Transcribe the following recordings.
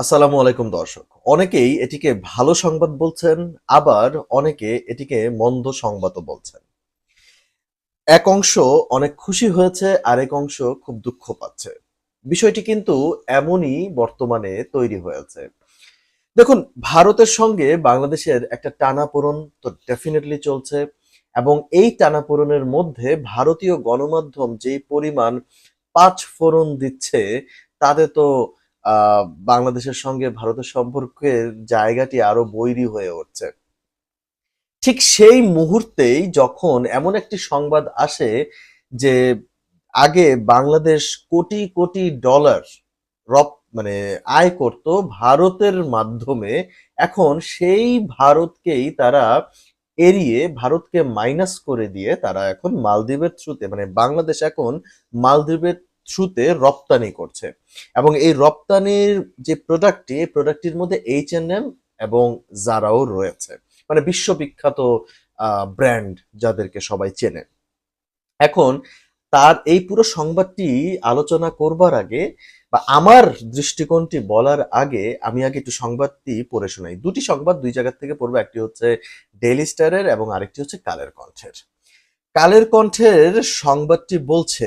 আসসালামু আলাইকুম দর্শক। অনেকেই এটিকে ভালো সংবাদ বলছেন, আবার অনেকে এটিকে মন্দ সংবাদও বলছেন। এক অংশ অনেক খুশি হয়েছে, আরেক অংশ খুব দুঃখ পাচ্ছে। বিষয়টি কিন্তু এমনই বর্তমানে তৈরি হয়েছে। দেখুন, ভারতের সঙ্গে বাংলাদেশের একটা টানাপোড়ন তো ডেফিনেটলি চলছে এবং এই টানাপোড়নের মধ্যে ভারতীয় গণমাধ্যম যেই পরিমাণ পাঁচ ফোড়ন দিচ্ছে, তাতে তো বাংলাদেশের সঙ্গে ভারতের সম্পর্কের জায়গাটি আরও বৈরী হয়ে উঠছে। ঠিক সেই মুহূর্তেই যখন এমন একটি সংবাদ আসে যে আগে বাংলাদেশ কোটি কোটি ডলার রপ মানে আয় করত ভারতের মাধ্যমে, এখন সেই ভারতকেই তারা এড়িয়ে, ভারতকে মাইনাস করে দিয়ে তারা এখন মালদ্বীপের থ্রুতে মানে বাংলাদেশ এখন মালদ্বীপের থ্রুতে রপ্তানি করছে। এবং এই রপ্তানির যে প্রোডাক্টটি এই প্রোডাক্টটির মধ্যে এইচ এবং জারাও রয়েছে। মানে বিশ্ববিখ্যাত ব্র্যান্ড যাদেরকে সবাই চেনে। এখন তার এই পুরো সংবাদটি আলোচনা করবার আগে বা আমার দৃষ্টিকোণটি বলার আগে আমি আগে একটু সংবাদটি পড়ে শোনাই। দুটি সংবাদ দুই জায়গার থেকে পড়ব, একটি হচ্ছে ডেইলি স্টারের এবং আরেকটি হচ্ছে কালের কণ্ঠের। কালের কণ্ঠের সংবাদটি বলছে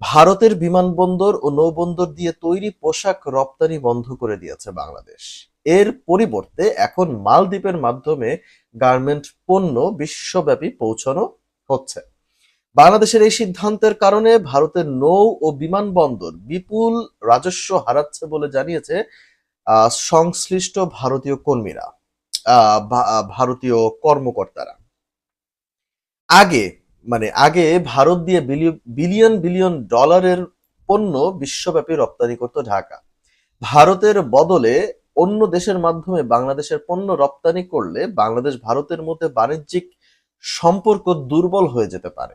ভারতের বিমানবন্দর ও নৌবন্দর দিয়ে তৈরি পোশাক রপ্তানি বন্ধ করে দিয়েছে বাংলাদেশ। এর পরিবর্তে এখন মালদ্বীপের মাধ্যমে গার্মেন্ট পণ্য বিশ্বব্যাপী পৌঁছানো হচ্ছে। বাংলাদেশের এই সিদ্ধান্তের কারণে ভারতের নৌ ও বিমানবন্দর বিপুল রাজস্ব হারাচ্ছে বলে জানিয়েছে সংশ্লিষ্ট ভারতীয় কর্মীরা ভারতীয় কর্মকর্তারা। আগে মানে আগে ভারত দিয়ে বিলি- বিলিয়ন বিলিয়ন ডলারের পণ্য বিশ্বব্যাপী রপ্তানি করত ঢাকা। ভারতের বদলে অন্য দেশের মাধ্যমে বাংলাদেশের পণ্য রপ্তানি করলে বাংলাদেশ ভারতের মধ্যে বাণিজ্যিক সম্পর্ক দুর্বল হয়ে যেতে পারে।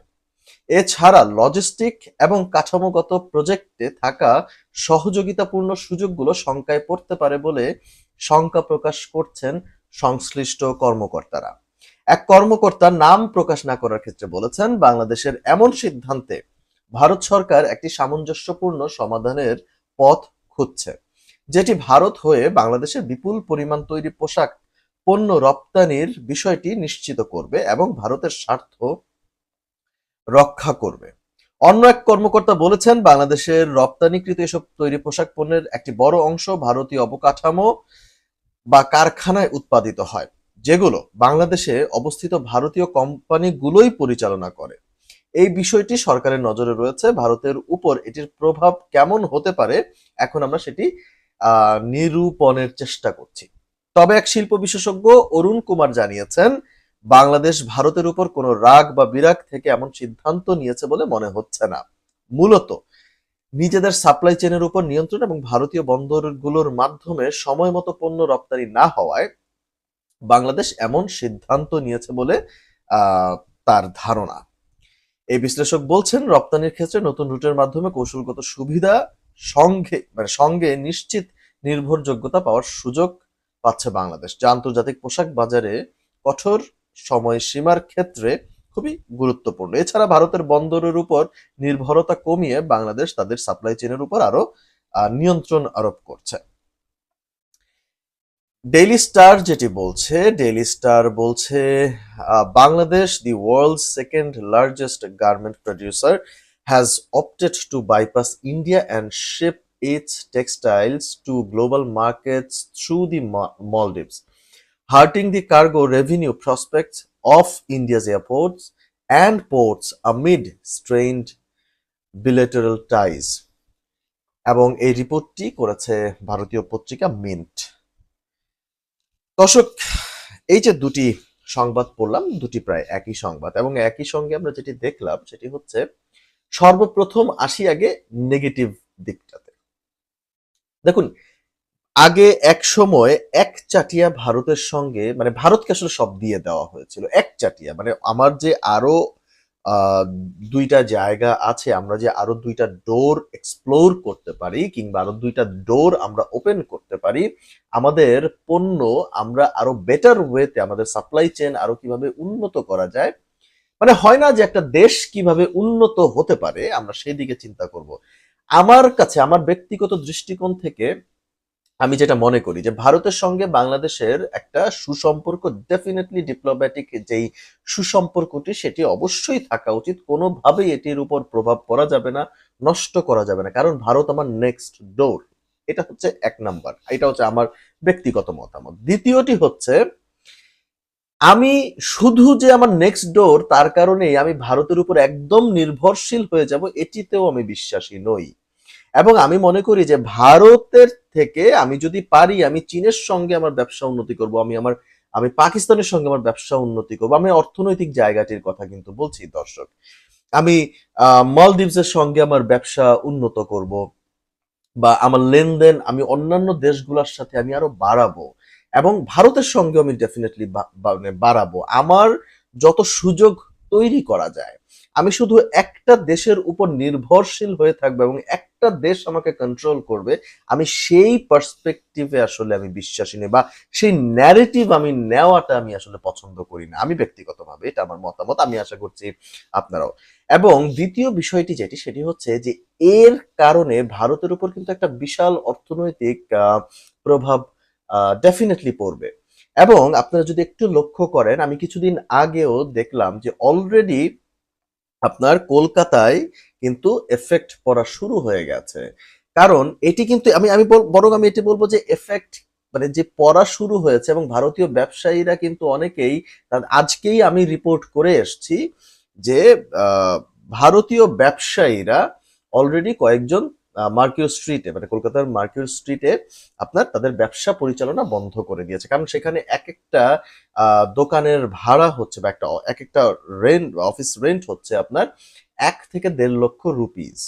এছাড়া লজিস্টিক এবং কাঠামোগত প্রজেক্টে থাকা সহযোগিতাপূর্ণ সুযোগগুলো শঙ্কায় পড়তে পারে বলে শঙ্কা প্রকাশ করছেন সংশ্লিষ্ট কর্মকর্তারা। এক কর্মকর্তা নাম প্রকাশ না করার ক্ষেত্রে বলেছেন, বাংলাদেশের এমন সিদ্ধান্তে ভারত সরকার একটি সামঞ্জস্যপূর্ণ সমাধানের পথ খুঁজছে, যেটি ভারত হয়ে বাংলাদেশের বিপুল পরিমাণ তৈরি পোশাক, পণ্য রপ্তানির বিষয়টি নিশ্চিত করবে এবং ভারতের স্বার্থ রক্ষা করবে। অন্য এক কর্মকর্তা বলেছেন, বাংলাদেশের রপ্তানিকৃত এসব তৈরি পোশাক পণ্যের একটি বড় অংশ ভারতীয় অবকাঠামো বা কারখানায় উৎপাদিত হয়। যেগুলো বাংলাদেশে অবস্থিত ভারতীয় কোম্পানিগুলোই পরিচালনা করে। এই বিষয়টি সরকারের নজরে রয়েছে। ভারতের উপর এটির প্রভাব কেমন হতে পারে, এখন আমরা সেটি নিরূপণের চেষ্টা করছি। তবে এক শিল্প বিশেষজ্ঞ অরুণ কুমার জানিয়েছেন, বাংলাদেশ ভারতের উপর কোনো রাগ বা বিরাগ থেকে এমন সিদ্ধান্ত নিয়েছে বলে মনে হচ্ছে না। মূলত, নিজেদের সাপ্লাই চেনের উপর নিয়ন্ত্রণ এবং ভারতীয় বন্দরগুলোর মাধ্যমে সময় মতো পণ্য রপ্তানি না হওয়ায় বাংলাদেশ এমন সিদ্ধান্ত নিয়েছে বলে তার ধারণা। এই বিশ্লেষক বলছেন, রপ্তানির ক্ষেত্রে নতুন রুটের মাধ্যমে কৌশলগত সুবিধা সঙ্গে মানে সঙ্গে নিশ্চিত নির্ভরযোগ্যতা পাওয়ার সুযোগ পাচ্ছে বাংলাদেশ। যা আন্তর্জাতিক পোশাক বাজারে কঠোর সময়সীমার ক্ষেত্রে খুবই গুরুত্বপূর্ণ। এছাড়া ভারতের বন্দরের উপর নির্ভরতা কমিয়ে বাংলাদেশ তাদের সাপ্লাই চেনের উপর আরও নিয়ন্ত্রণ আরোপ করছে। ডেইলি স্টার যেটি বলছে ডেইলি স্টার বলছে Bangladesh the world second largest garment producer has opted to bypass India and ship its textiles to global markets through the Maldives hurting the cargo revenue prospects of India's airports and ports amid strained bilateral ties এবং এই রিপোর্টটি করেছে ভারতীয় পত্রিকা mint দর্শক, এই যে দুটি সংবাদ পড়লাম, দুটি প্রায় একই সংবাদ এবং একই সঙ্গে আমরা যেটি দেখলাম সেটি হচ্ছে সর্বপ্রথম আসি আগে নেগেটিভ দিকটাতে। দেখুন, আগে এক সময় এক চাটিয়া ভারতের সঙ্গে মানে ভারতকে আসলে সব দিয়ে দেওয়া হয়েছিল, এক চাটিয়া মানে আমার যে আরও দুইটা জায়গা আছে, আমরা যে আরও দুইটা ডোর এক্সপ্লোর করতে পারি, কিংবা আরও দুইটা ডোর আমরা ওপেন করতে পারি, আমাদের পণ্য আমরা আরও বেটার ওয়েতে আমাদের সাপ্লাই চেন আরও কীভাবে উন্নত করা যায় মানে হয় না যে একটা দেশ কীভাবে উন্নত হতে পারে, আমরা সেই দিকে চিন্তা করব। আমার কাছে, আমার ব্যক্তিগত দৃষ্টিকোণ থেকে আমি যেটা মনে করি যে ভারতের সঙ্গে বাংলাদেশের একটা সুসম্পর্ক ডেফিনেটলি ডিপ্লোম্যাটিক যেই সুসম্পর্কটি, সেটি অবশ্যই থাকা উচিত। কোনোভাবেই এটির উপর প্রভাব পড়া যাবে না, নষ্ট করা যাবে না। কারণ ভারত আমার নেক্সট ডোর এটা হচ্ছে এক নাম্বার। এটা হচ্ছে আমার ব্যক্তিগত মতামত। দ্বিতীয়টি হচ্ছে, আমি শুধু যে আমার নেক্সট ডোর তার কারণেই আমি ভারতের উপর একদম নির্ভরশীল হয়ে যাব, এটিতেও আমি বিশ্বাসী নই। এবং আমি মনে করি যে ভারতের থেকে আমি যদি পারি, আমি চীনের সঙ্গে আমার ব্যবসা উন্নতি করব, আমি আমার, আমি পাকিস্তানের সঙ্গে আমার ব্যবসা উন্নতি করব, আমি অর্থনৈতিক জায়গাটির কথা কিন্তু বলছি, দর্শক। আমি মালদ্বীপসের সঙ্গে আমার ব্যবসা উন্নত করব বা আমার লেনদেন আমি অন্যান্য দেশগুলোর সাথে আমি আরও বাড়াবো এবং ভারতের সঙ্গে আমি ডেফিনেটলি মানে বাড়াবো। আমার যত সুযোগ তৈরি করা যায়, আমি শুধু একটা দেশের উপর নির্ভরশীল হয়ে থাকবে এবং একটা দেশ আমাকে কন্ট্রোল করবে, আমি সেই পার্সপেক্টিভে আসলে আমি বিশ্বাসী নেই বা সেই ন্যারেটিভ আমি নেওয়াটা আমি আসলে পছন্দ করি না। আমি ব্যক্তিগতভাবে এটা আমার মতামত, আমি আশা করছি আপনারাও। এবং দ্বিতীয় বিষয়টি যেটি, সেটি হচ্ছে যে এর কারণে ভারতের উপর কিন্তু একটা বিশাল অর্থনৈতিক প্রভাব ডেফিনেটলি পড়বে। এবং আপনারা যদি একটু লক্ষ্য করেন, আমি কিছুদিন আগেও দেখলাম যে অলরেডি আপনার কলকাতায় কিন্তু এফেক্ট পড়া শুরু হয়ে গেছে। কারণ এটি কিন্তু আমি আমি বরং আমি এটি বলব যে এফেক্ট মানে যে পড়া শুরু হয়েছে এবং ভারতীয় ব্যবসায়ীরা কিন্তু অনেকেই আজকেই আমি রিপোর্ট করে এসছি যে ভারতীয় ব্যবসায়ীরা অলরেডি কয়েকজন মার্কিউ স্ট্রিটে মানে কলকাতার মার্কিউ স্ট্রিটে আপনার তাদের ব্যবসা পরিচালনা বন্ধ করে দিয়েছে। কারণ সেখানে এক একটা দোকানের ভাড়া হচ্ছে বা একটা, এক একটা রেন্ট অফিস রেন্ট হচ্ছে আপনার এক থেকে দেড় লক্ষ রুপিস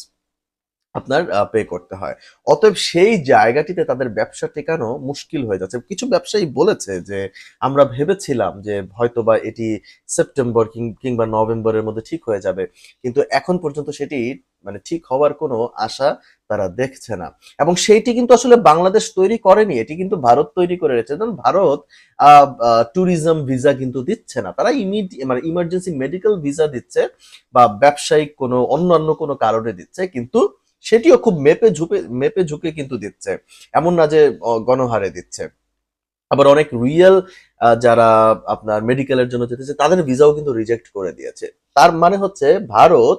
আপনার পে করতে হয়। অতএব সেই জায়গাটিতে তাদের ব্যবসা টেকানো মুশকিল হয়ে যাচ্ছে। কিছু ব্যবসায়ী বলেছে যে, আমরা ভেবেছিলাম যে হয়তোবা এটি সেপ্টেম্বর কিংবা নভেম্বরের মধ্যে ঠিক হয়ে যাবে। কিন্তু এখন পর্যন্ত সেটি মানে ঠিক হওয়ার কোনো আশা তারা দেখছে না। এবং সেইটি কিন্তু আসলে বাংলাদেশ তৈরি করেনি, এটি কিন্তু ভারত তৈরি করে রেখেছে। কারণ ভারত ট্যুরিজম ভিসা কিন্তু দিচ্ছে না। তারা ইমিডি মানে ইমার্জেন্সি মেডিকেল ভিসা দিচ্ছে বা ব্যবসায়িক কোনো, অন্যান্য কোনো কারণে দিচ্ছে, কিন্তু সেটিও খুব মেপে ঝুপে, মেপে ঝুঁকে কিন্তু দিচ্ছে। এমন না যে গণহারে দিচ্ছে। আবার অনেক রিয়েল যারা আপনার মেডিকেলের জন্য যেতেছে তাদের ভিসাও কিন্তু রিজেক্ট করে দিয়েছে। তার মানে হচ্ছে ভারত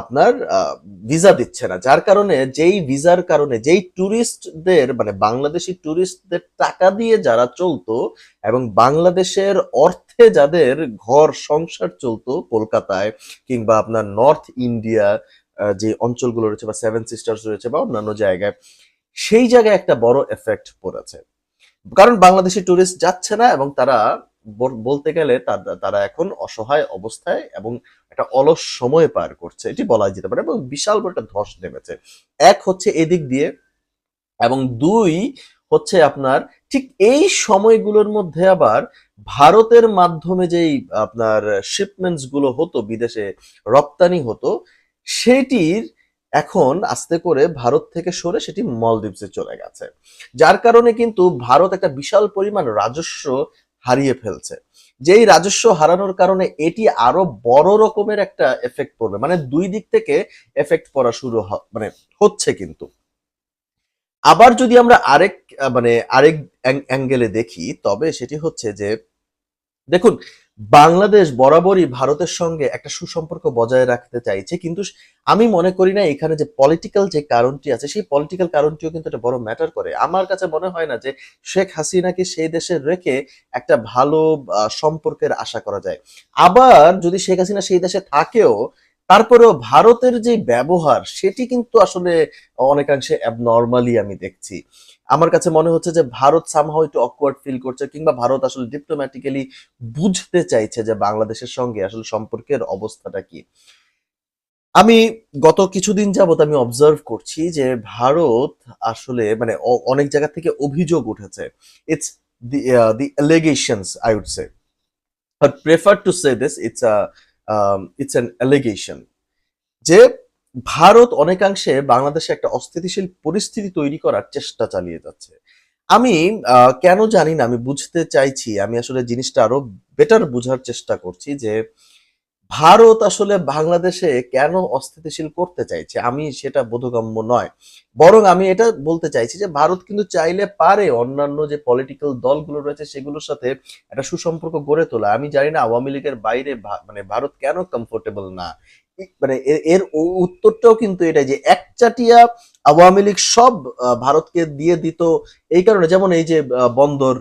আপনার ভিসা দিচ্ছে না। যার কারণে যেই ভিসার কারণে, যেই ট্যুরিস্টদের মানে বাংলাদেশি ট্যুরিস্টদের টাকা দিয়ে যারা চলতো এবং বাংলাদেশের অর্থে যাদের ঘর, সংসার চলতো কলকাতায় কিংবা আপনার নর্থ ইন্ডিয়া যে অঞ্চলগুলো রয়েছে বা সেভেন সিস্টার্স রয়েছে বা অন্যান্য জায়গায়, সেই জায়গায় একটা বড় এফেক্ট পড়েছে। কারণ বাংলাদেশি টুরিস্ট যাচ্ছে না এবং তারা বলতে গেলে তারা এখন অসহায় অবস্থায় এবং একটা অলস সময় পার করছে। এটি বলা যেতে পারে এবং বিশাল বড় একটা ধস নেমেছে। এক হচ্ছে এদিক দিয়ে এবং দুই হচ্ছে আপনার ঠিক এই সময়গুলোর মধ্যে আবার ভারতের মাধ্যমে যেই আপনার শিপমেন্টসগুলো হতো, বিদেশে রপ্তানি হতো, সেটির এখন আস্তে করে ভারত থেকে সরে সেটি মলদ্বীপসে চলে গেছে। যার কারণে কিন্তু ভারত একটা বিশাল পরিমাণ রাজস্ব হারিয়ে ফেলছে। যেই রাজস্ব হারানোর কারণে এটি আরও বড় রকমের একটা এফেক্ট পড়বে। মানে দুই দিক থেকে এফেক্ট পড়া শুরু মানে হচ্ছে কিন্তু। আবার যদি আমরা আরেক মানে আরেক অ্যাঙ্গেলে দেখি, তবে সেটি হচ্ছে যে, দেখুন বাংলাদেশ বরাবরই ভারতের সঙ্গে একটা সুসম্পর্ক বজায় রাখতে চাইছে, কিন্তু আমি মনে করি না এখানে যে পলিটিক্যাল যে কারণটি আছে, সেই পলিটিক্যাল কারণটিও কিন্তু একটা বড় ম্যাটার করে। আমার কাছে মনে হয় না যে শেখ হাসিনাকে সেই দেশে রেখে একটা ভালো সম্পর্কের আশা করা যায়। আবার যদি শেখ হাসিনা সেই দেশে থাকেও, তারপরেও ভারতের যে ব্যবহার, সেটি কিন্তু আসলে অনেকাংশে অ্যাবনর্মালি আমি দেখছি। আমার কাছে মনে হচ্ছে যে ভারত সামহাও একটু অকওয়ার্ড ফিল করছে কিংবা ভারত আসলে ডিপ্লোম্যাটিক্যালি বুঝতে চাইছে যে বাংলাদেশের সঙ্গে আসলে সম্পর্কের অবস্থাটা কি। আমি গত কিছুদিন যাবত আমি অবজার্ভ করছি যে ভারত আসলে মানে অনেক জায়গা থেকে অভিযোগ উঠেছে। It's the the allegations I would say but prefer to say this it's a it's an allegation যে ভারত অনেকাংশে বাংলাদেশে একটা অস্থিতিশীল পরিস্থিতি তৈরি করার চেষ্টা চালিয়ে যাচ্ছে। আমি কেন জানি না, আমি বুঝতে চাইছি, আমি আসলে জিনিসটা আরও বেটার বোঝার চেষ্টা করছি যে, ভারত আসলে বাংলাদেশে কেন অস্থিতিশীল করতে চাইছে? আমি সেটা বোধগম্য নয়। বরং আমি এটা বলতে চাইছি যে, ভারত কিন্তু চাইলে পারে অন্যান্য যে পলিটিক্যাল দলগুলো রয়েছে সেগুলোর সাথে একটা সুসম্পর্ক গড়ে তোলা। আমি জানি না, আওয়ামী লীগের বাইরে মানে ভারত কেন কমফোর্টেবল না? মানে এর- উত্তরটাও কিন্তু এটাই যে একচাটিয়া আওয়ামী লীগ সব ভারতকে দিয়ে দিত এই কারণে। যেমন এই যে বন্দর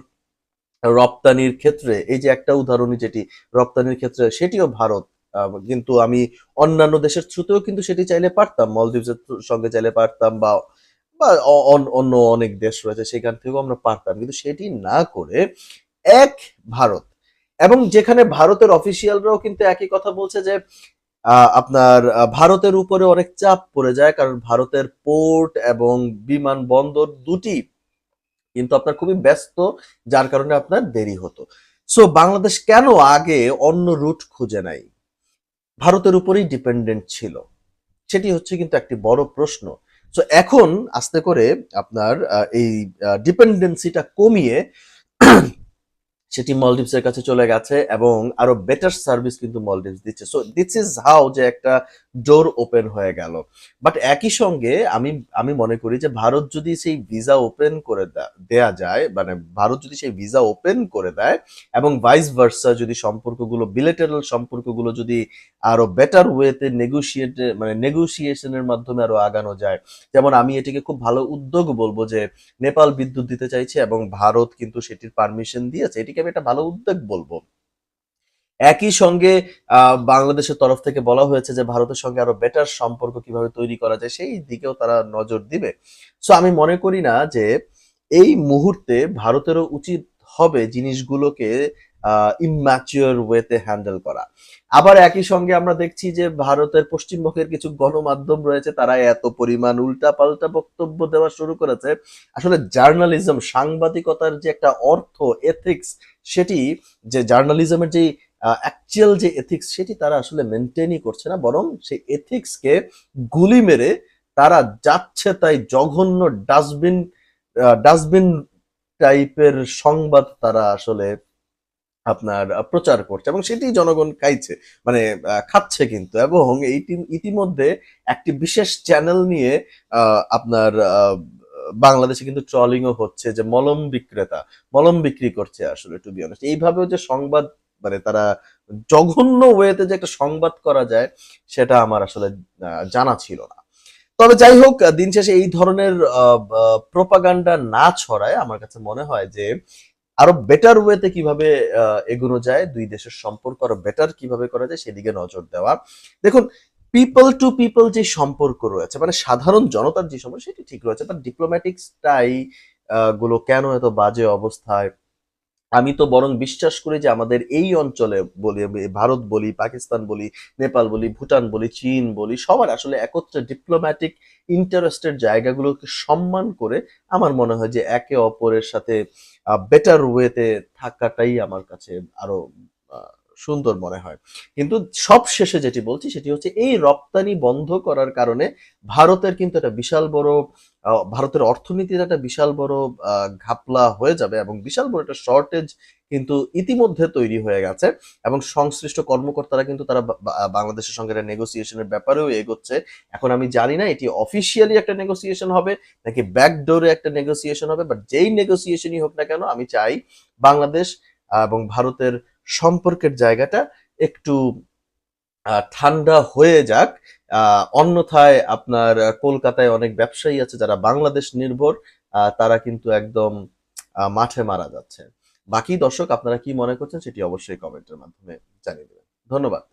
রপ্তানির ক্ষেত্রে, এই যে একটা উদাহরণই যেটি, রপ্তানির ক্ষেত্রে সেটিও ভারত কিন্তু আমি অন্যান্য দেশের থ্রুতেও কিন্তু সেটি চাইলে পারতাম। মলদ্বীপের সঙ্গে চাইলে পারতাম বা বা অন্য অনেক দেশ রয়েছে সেখান থেকেও আমরা পারতাম। কিন্তু সেটি না করে এক ভারত এবং যেখানে ভারতের অফিসিয়ালরাও কিন্তু একই কথা বলছে যে আপনার ভারতের উপরে অনেক চাপ পড়ে যায়, কারণ ভারতের পোর্ট এবং বিমানবন্দর দুটি কিন্তু আপনার খুবই ব্যস্ত, যার কারণে আপনার দেরি হতো। সো বাংলাদেশ কেন আগে অন্য রুট খুঁজে নাই? ভারতের উপরেই ডিপেন্ডেন্ট ছিল। সেটি হচ্ছে কিন্তু একটি বড় প্রশ্ন। সো এখন আস্তে করে আপনার এই ডিপেন্ডেন্সিটা কমিয়ে সেটি মলডিভসের কাছে চলে গেছে এবং আরও বেটার সার্ভিস কিন্তু মলডিভস দিচ্ছে। সো দিস ইজ হাউ যে একটা ডোর ওপেন হয়ে গেল। বাট একই সঙ্গে আমি আমি মনে করি যে ভারত যদি সেই ভিসা ওপেন করে দেয়া যায় মানে ভারত যদি সেই ভিসা ওপেন করে দেয় এবং ভাইস ভার্সা যদি সম্পর্কগুলো বিলেটারাল সম্পর্কগুলো যদি আরও বেটার ওয়েতে নেগোসিয়েট মানে নেগোসিয়েশনের মাধ্যমে আরও আগানো যায়। যেমন আমি এটিকে খুব ভালো উদ্যোগ বলব যে নেপাল বিদ্যুৎ দিতে চাইছে এবং ভারত কিন্তু সেটির পারমিশন দিয়েছে। এটিকে আমি একটা ভালো উদ্যোগ বলব। একই সঙ্গে বাংলাদেশের তরফ থেকে বলা হয়েছে যে ভারতের সঙ্গে আরও বেটার সম্পর্ক কীভাবে তৈরি করা যায়, সেই দিকেও তারা নজর দিবে। সো আমি মনে করি না যে এই মুহূর্তে ভারতেরও উচিত হবে জিনিসগুলোকে ইম্যাচিওর ওয়েতে হ্যান্ডেল করা। আবার একই সঙ্গে আমরা দেখছি যে ভারতের পশ্চিমবঙ্গের কিছু গণমাধ্যম রয়েছে, তারা এত পরিমাণ উল্টাপাল্টা বক্তব্য দেওয়া শুরু করেছে। আসলে জার্নালিজম সাংবাদিকতার যে একটা অর্থ এথিক্স সেটি যে জার্নালিজমের যে অ্যাকচুয়াল যে এথিক্স সেটি তারা আসলে মেনটেনই করছে না, বরং সেই এথিক্সকে গুলি মেরে তারা যাচ্ছে তাই জঘন্য ডাস্টবিন ডাস্টবিন টাইপের সংবাদ তারা আসলে আপনার প্রচার করছে এবং সেটি জনগণ খাইছে মানে খাচ্ছে কিন্তু এবং এইটি, ইতিমধ্যে একটি বিশেষ চ্যানেল নিয়ে আপনার বাংলাদেশে কিন্তু ট্রলিংও হচ্ছে যে মলম বিক্রেতা, মলম বিক্রি করছে আসলে টু বি অনেস্ট এইভাবেও যে সংবাদ মানে তারা জঘন্য ওয়েতে যে একটা সংবাদ করা যায়, সেটা আমার আসলে জানা ছিল না। তবে যাই হোক দিন শেষে এই ধরনের প্রোপাগান্ডা না ছড়ায় আমার কাছে মনে হয় যে, আরও বেটার ওয়েতে কীভাবে এগোনো যায়, দুই দেশের সম্পর্ক আরও বেটার কীভাবে করা যায়, সেদিকে নজর দেওয়া। দেখুন পিপল টু পিপল যে সম্পর্ক রয়েছে মানে সাধারণ জনতার যে সম্পর্ক, সেটি ঠিক রয়েছে বাট ডিপ্লোম্যাটিক স্টাই গুলো কেন এত বাজে অবস্থায় আমি তো বরং বিশ্বাস করি যে আমাদের এই অঞ্চলে বলি, ভারত বলি, পাকিস্তান বলি, নেপাল বলি, ভুটান বলি, চীন বলি, সবার আসলে একত্রে ডিপ্লোম্যাটিক ইন্টারেস্টের জায়গাগুলোকে সম্মান করে আমার মনে হয় যে একে অপরের সাথে বেটার ওয়েতে থাকাটাই আমার কাছে আরও সুন্দর মনে হয়। কিন্তু সব শেষে যেটি বলছি সেটি হচ্ছে এই রপ্তানি বন্ধ করার কারণে ভারতের কিন্তু একটা বিশাল বড় ভারতের অর্থনীতির একটা বিশাল বড় ঘাপলা হয়ে যাবে এবং বিশাল বড় একটা শর্টেজ কিন্তু ইতিমধ্যে তৈরি হয়ে গেছে এবং সংশ্লিষ্ট কর্মকর্তারা কিন্তু তারা বাংলাদেশের সঙ্গে একটা নেগোসিয়েশনের ব্যাপারেও এগোচ্ছে। এখন আমি জানি না এটি অফিসিয়ালি একটা নেগোসিয়েশন হবে নাকি ব্যাকডোরে একটা নেগোসিয়েশন হবে বাট যেই নেগোসিয়েশনই হোক না কেন আমি চাই বাংলাদেশ এবং ভারতের সম্পর্কের জায়গাটা একটু ঠান্ডা হয়ে যাক। অন্যথায় আপনার কলকাতায় অনেক ব্যবসায়ী আছে যারা বাংলাদেশ নির্ভর তারা কিন্তু একদম মাঠে মারা যাচ্ছে। বাকি দর্শক আপনারা কি মনে করছেন সেটি অবশ্যই কমেন্টের মাধ্যমে জানিয়ে দেবেন। ধন্যবাদ।